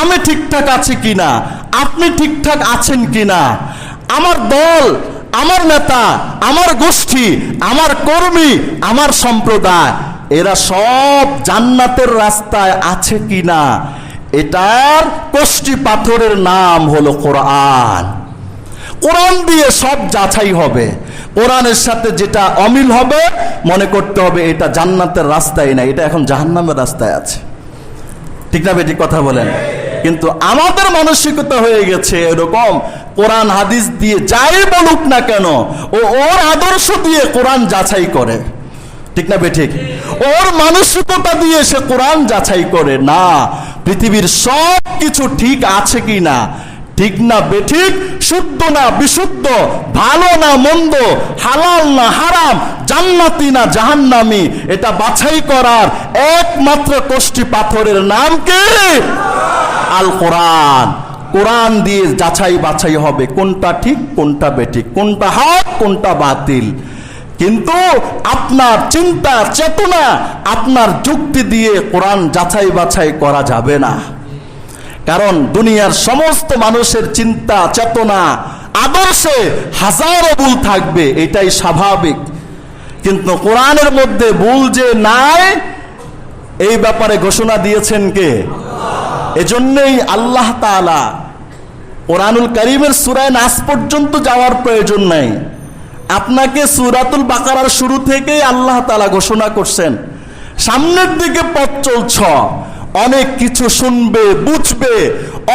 আমি ঠিকঠাক আছি কিনা? আপনি ঠিকঠাক আছেন কিনা? আমার দল, আমার নেতা, আমার গোষ্ঠী, আমার কর্মী, আমার সম্প্রদায়, এরা সব জান্নাতের রাস্তায় আছে কিনা? এটার কষ্টি পাথরের নাম হলো কোরআন। কোরআন দিয়ে সব যাচাই হবে। কোরআনের সাথে যেটা অমিল হবে, মনে করতে হবে এটা জান্নাতের রাস্তায় না, এটা এখন জাহান্নামের রাস্তায় আছে। ঠিক না বেটি কথা বলেন? কিন্তু আমাদের মানসিকতা হয়ে গেছে এরকম। কোরআন হাদিস দিয়ে যাই বলুক না কেন, ও ওর আদর্শ দিয়ে কোরআন যাচাই করে। ঠিক না বেঠিক? ওর মানসিকতা দিয়ে সে কোরআন যাচাই করে। না, পৃথিবীর সব কিছু ঠিক আছে কি না? ঠিক না বেঠিক? শুদ্ধ না বিশুদ্ধ? ভালো না মন্দ? হালাল না হারাম? জান্নাতি না জাহান্নামি? এটা বাছাই করার একমাত্র কোষ্ঠী পাথরের নাম কি? আল কোরআন কোরআন দিয়ে যাচাই বাছাই হবে কোনটা ঠিক, কোনটা বেঠিক, কোনটা হক, কোনটা বাতিল। কিন্তু আপনার চিন্তা চেতনা, আপনার যুক্তি দিয়ে কোরআন যাচাই বাছাই করা যাবে না। কারণ দুনিয়ার সমস্ত মানুষের চিন্তা, চেতনা, আদর্শে হাজারো ভুল থাকবে, এটাই স্বাভাবিক। কিন্তু কোরআনের মধ্যে ভুল যে নাই, এই ব্যাপারে ঘোষণা দিয়েছেন কে? এজন্যই আল্লাহ তাআলা কোরআনুল করিমের সুরায় নাস পর্যন্ত যাওয়ার প্রয়োজন নাই। আপনাকে সুরাতুল বাকারার শুরু থেকেই আল্লাহ তাআলা ঘোষণা করছেন। সামনের দিকে পথ চলছ, অনেক কিছু শুনবে, বুঝবে,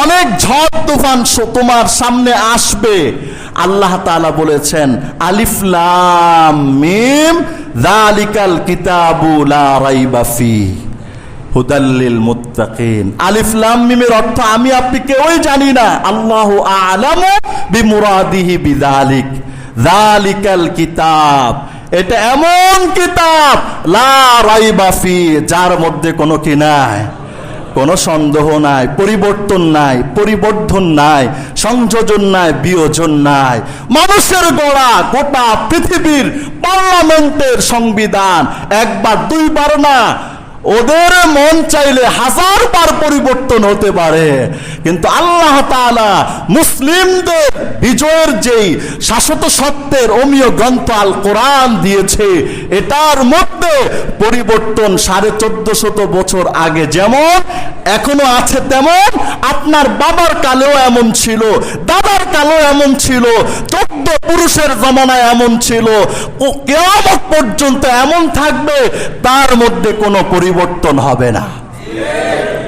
অনেক ঝড় তুফান তোমার সামনে আসবে। আল্লাহ তাআলা বলেছেন আলিফলাম মিম, যালিকাল কিতাবু লা রাইবা ফি। হুদাল্লিল মুত্তাকিন। আলিফ লাম মিমের অর্থ আমি আপনি কেউই জানি না। আল্লাহু আলামু বিমুরাদিহি বিযালিক যালিকাল কিতাব। এটা এমন কিতাব, লা রাইবা ফি, যার মধ্যে কোনো কি নাই? কোনো সন্দেহ নাই, পরিবর্তন নাই, পরিবর্ধন নাই, সংযোজন নাই, বিয়োজন নাই। মানুষের গড়া, গোটা পৃথিবীর পার্লামেন্টের সংবিধান, একবার, দুইবার না ওদের মন চাইলে হাজার বার পরিবর্তন হতে পারে। কিন্তু আল্লাহ তালা মুসলিমদের বিজয়ের যেই শাশ্বত সত্যের অমীয় গ্রন্থ আল কোরআন দিয়েছে, এটার মধ্যে পরিবর্তন সাড়ে চোদ্দ শত বছর আগে যেমন এখনও আছে তেমন, আপনার বাবার কালেও এমন ছিল, দাদার কালেও এমন ছিল, চোদ্দ পুরুষের জমানায় এমন ছিল, ও কেয়ামত পর্যন্ত এমন থাকবে, তার মধ্যে কোনো পরিবর্তন হবে না।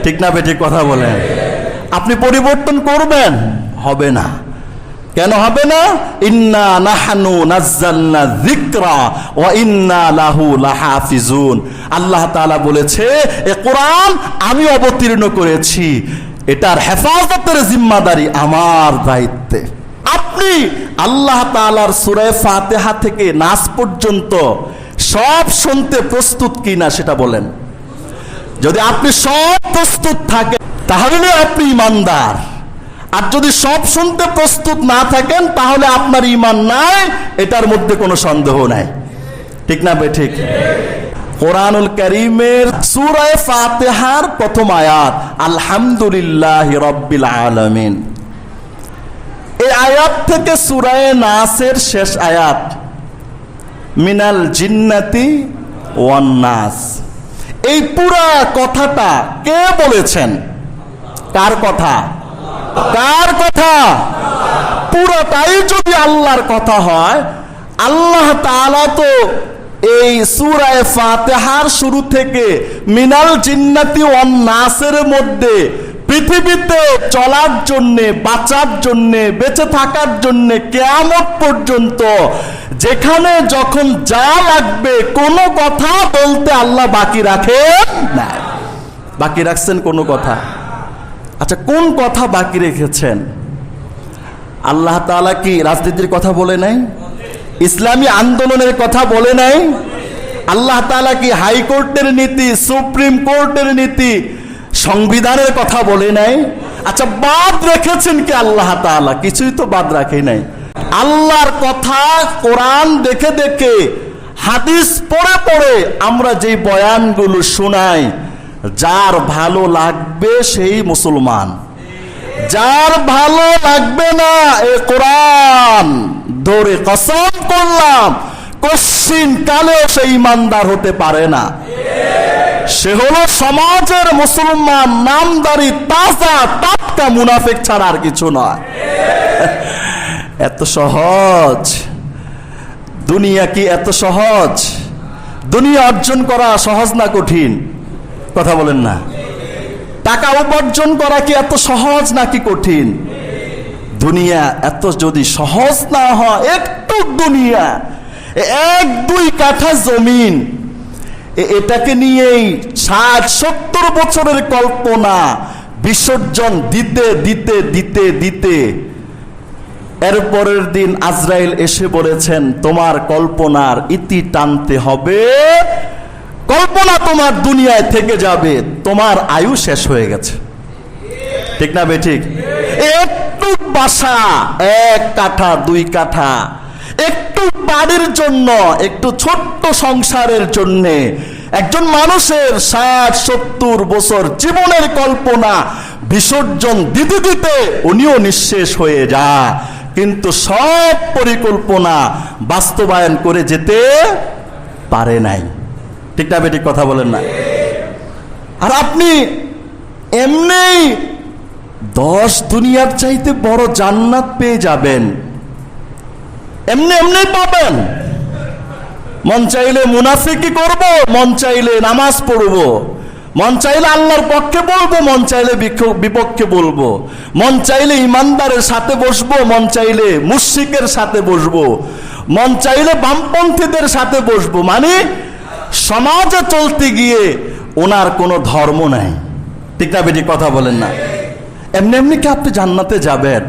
ঠিক না বেটি কথা বলেন? আপনি পরিবর্তন করবেন? হবে না। কেন হবে না? ইন্না নাহানু নাজ্জালনা যিকরা ওয়া ইন্না লাহু লাহাফিজুন। আল্লাহ তাআলা বলেছে, এ কোরআন আমি অবতীর্ণ করেছি। এটার হেফাজতের জিম্মাদারি আমার দায়িত্বে। আপনি আল্লাহ তাআলার সূরা ফাতিহা থেকে নাস পর্যন্ত সব শুনতে প্রস্তুত কিনা সেটা বলেন। যদি আপনি সব প্রস্তুত থাকেন, তাহলে আপনি ইমানদার। আর যদি সব শুনতে প্রস্তুত না থাকেন, তাহলে আপনার ইমান নাই, এটার মধ্যে কোনো সন্দেহ নাই। ঠিক না বে ঠিক। কোরআনুল করিমের সূরায়ে ফাতিহার প্রথম আয়াত, আলহামদুলিল্লাহ রব্বিল আলামিন। এই আয়াত থেকে সূরায়ে নাসের শেষ আয়াত, মিনাল জিন্নাতি ওয়ান নাস। এই পুরা কথাটা কে বলেছেন? কার কথা? কার কথা। পুরোটাই যদি আল্লাহর কথা হয়, আল্লাহ তাআলা তো এই সূরায়ে ফাতেহার শুরু থেকে মিনাল জিন্নাতি ওয়ান নাসের মধ্যে পৃথিবীতে চলার জন্যে, বাঁচার জন্যে, বেঁচে থাকার জন্যে কেয়ামত পর্যন্ত যেখানে যখন যা লাগবে, কোনো কথা বলতে আল্লাহ বাকি রাখেন না বাকি রাখছেন কোনো কথা? আচ্ছা কোন কথা বাকি রেখেছেন? আল্লাহ তাআলা কি রাজনীতির কথা বলে নাই? ইসলামী আন্দোলনের কথা বলে নাই? আল্লাহ তাআলা কি হাইকোর্টের নীতি, সুপ্রিম কোর্টের নীতি, সংবিধানের কথা বলে নাই? আচ্ছা বাদ রেখেছেন কি আল্লাহ তাআলা? কিছুই তো বাদ রাখে নাই। আল্লাহর কথা কোরআন দেখে দেখে, হাদিস পড়ে পড়ে আমরা যে বয়ানগুলো শোনাই যার ভালো লাগবে সেই মুসলমান। যার ভালো লাগবে না এ কোরআন। ধরে কসম করলাম, কশ্চিন কালেও সে ইমানদার হতে পারে না। সে হলো সমাজের মুসলমান, নামদারি, তাজা, টাটকা মুনাফিক ছাড়া আর কিছু নয়। এত সহজ। দুনিয়া কি এত সহজ? দুনিয়া অর্জন করা সহজ না কঠিন? কথা বলেন না। টাকা উপার্জন করা কি এত সহজ নাকি কঠিন? দুনিয়া এত যদি সহজ না হয়, একটু দুনিয়া এক দুই কাঠা জমিন এটাকে নিয়েই ষাট সত্তর বছরের কল্পনা, বিসর্জন দিতে দিতে দিতে দিতে। এর পরের দিন আজরাইল এসে বলেছেন, তোমার কল্পনার ইতি টানতে হবে। কল্পনা তোমার দুনিয়ায় থেকে যাবে, তোমার আয়ু শেষ হয়ে গেছে। ঠিক না বে ঠিক? একটু বাসা, এক কাঠা, দুই কাঠা, একটু বাড়ির জন্য, একটু ছোট্ট সংসারের জন্য, একজন মানুষের ষাট, সত্তর বছর জীবনের কল্পনা বিসর্জন দিতে দিতে উনিও নিঃশেষ হয়ে যায়। কিন্তু সব পরিকল্পনা বাস্তবায়ন করে যেতে পারে নাই। ঠিক না কথা বলেন না। আর আপনি এমনি দশ দুনিয়ার চাইতে বড় জান্নাত পেয়ে যাবেন। এমনি এমনি পাবেন। মন চাইলে মুনাফিকি করব, মন চাইলে নামাজ পড়ব, মন চাইলে আল্লাহর পক্ষে বলব, মন চাইলে বিপক্ষে বলব, মন চাইলে ইমানদারের সাথে বসবো, মন চাইলে মুশিকের সাথে বসবো, মন চাইলে বামপন্থীদের সাথে বসবো। মানে সমাজে চলতে গিয়ে ওনার কোনো ধর্ম নাই। ঠিক না বেটি, কথা বলেন না। এমনি এমনি কি আপনি জান্নাতে যাবেন?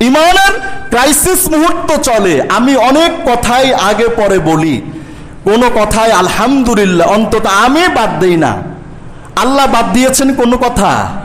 ইমানের ক্রাইসিস মুহূর্ত চলে। আমি অনেক কথাই আগে পরে বলি। কোনো কথায় আলহামদুলিল্লাহ, অন্তত আমি বাদ দিই না। আল্লাহ বাদ দিয়েছেন কোনো কথা?